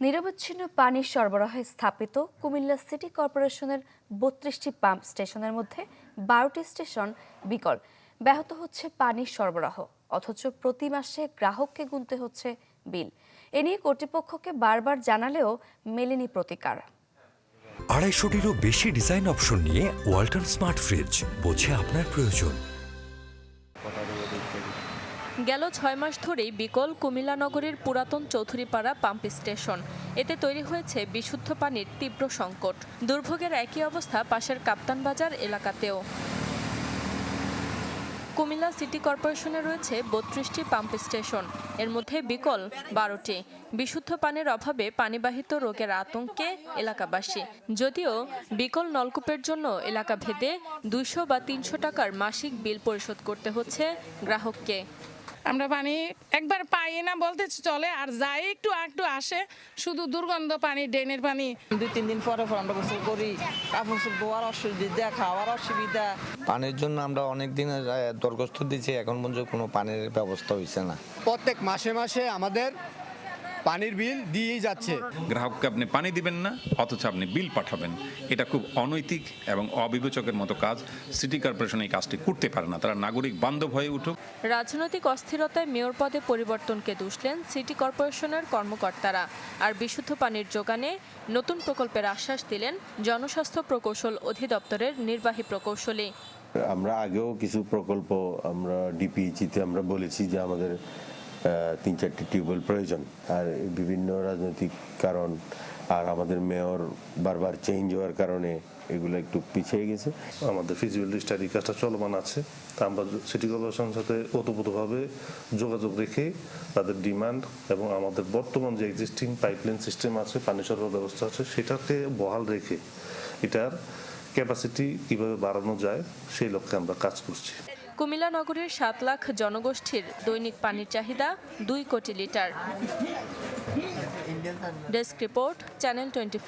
নিরবচ্ছিন্ন পানির সরবরাহে স্থাপিত কুমিল্লা সিটি কর্পোরেশনের বত্রিশটি পাম্প স্টেশনের মধ্যে বারোটি স্টেশন বিকল। ব্যাহত হচ্ছে পানির সরবরাহ, অথচ প্রতি মাসে গ্রাহককে গুনতে হচ্ছে বিল। এ নিয়ে কর্তৃপক্ষকে বারবার জানালেও মেলেনি প্রতিকার। আড়াইশোটিরও বেশি ডিজাইন অপশন নিয়ে ওয়ালটন স্মার্ট ফ্রিজ, বোঝে আপনার প্রয়োজন। গেল ছয় মাস ধরেই বিকল কুমিল্লা নগরীর পুরাতন চৌধুরীপাড়া পাম্প স্টেশন। এতে তৈরি হয়েছে বিশুদ্ধ পানির তীব্র সংকট। দুর্ভোগের একই অবস্থা পাশের কাপ্তান বাজার এলাকাতেও। কুমিল্লা সিটি কর্পোরেশনে রয়েছে বত্রিশটি পাম্প স্টেশন। এর মধ্যে বিকল বারোটি। বিশুদ্ধ পানির অভাবে পানিবাহিত রোগের আতঙ্কে এলাকাবাসী। যদিও বিকল নলকূপের জন্য এলাকা ভেদে দুইশো বা তিনশো টাকার মাসিক বিল পরিশোধ করতে হচ্ছে গ্রাহককে। আমরা পানি একবার পাই না বলতে চলে আর যাই একটু একটু আসে। শুধু দুর্গন্ধ পানি ড্রেনের পানি। দুই তিন দিন পরে পর আমরা গোসল করি কাপড় চোপড় ধোয়ার অসুবিধা খাওয়ার অসুবিধা। পানির জন্য আমরা অনেক দিন দরখাস্ত দিয়েছি এখন পর্যন্ত কোনো পানির ব্যবস্থা হয়েছে না। প্রত্যেক মাসে মাসে আমাদের পানির বিল দিয়েই যাচ্ছে। গ্রাহককে আপনি পানি দিবেন না অথচ আপনি বিল পাঠাবেন। এটা খুব অনৈতিক এবং অবিবেচকের মতো কাজ। সিটি কর্পোরেশন এই কাজটি করতে পারে না। তারা নাগরিক বান্ধব হয়ে উঠুক। রাজনৈতিক অস্থিরতায় মেয়র পদে পরিবর্তনকে দুষলেন সিটি কর্পোরেশনের কর্মকর্তারা। আর বিশুদ্ধ পানির যোগানে নতুন প্রকল্পের আশ্বাস দিলেন জনস্বাস্থ্য প্রকৌশল অধিদপ্তরের নির্বাহী প্রকৌশলী। আমরা আগেও কিছু প্রকল্প আমরা ডিপিইচিতে আমরা বলেছি যে আমাদের তিন চারটি টিউবওয়েল প্রয়োজন। আর বিভিন্ন রাজনৈতিক কারণ, আর আমাদের মেয়র বারবার চেঞ্জ হওয়ার কারণে এগুলো একটু পিছিয়ে গেছে। আমাদের ফিজিবিলিটি স্টাডি কাজটা চলমান আছে। তা আমরা সিটি কর্পোরেশনের সাথে ওতপ্রোতভাবে যোগাযোগ রেখে তাদের ডিমান্ড এবং আমাদের বর্তমান যে এক্সিস্টিং পাইপলাইন সিস্টেম আছে, পানি সরবরাহ ব্যবস্থা আছে, সেটাকে বহাল রেখে এটার ক্যাপাসিটি কীভাবে বাড়ানো যায়, সেই লক্ষ্যে আমরা কাজ করছি। কুমিল্লা নগরীর সাত লাখ জনগোষ্ঠীর দৈনিক পানির চাহিদা দুই কোটি litre. Desk report, channel twenty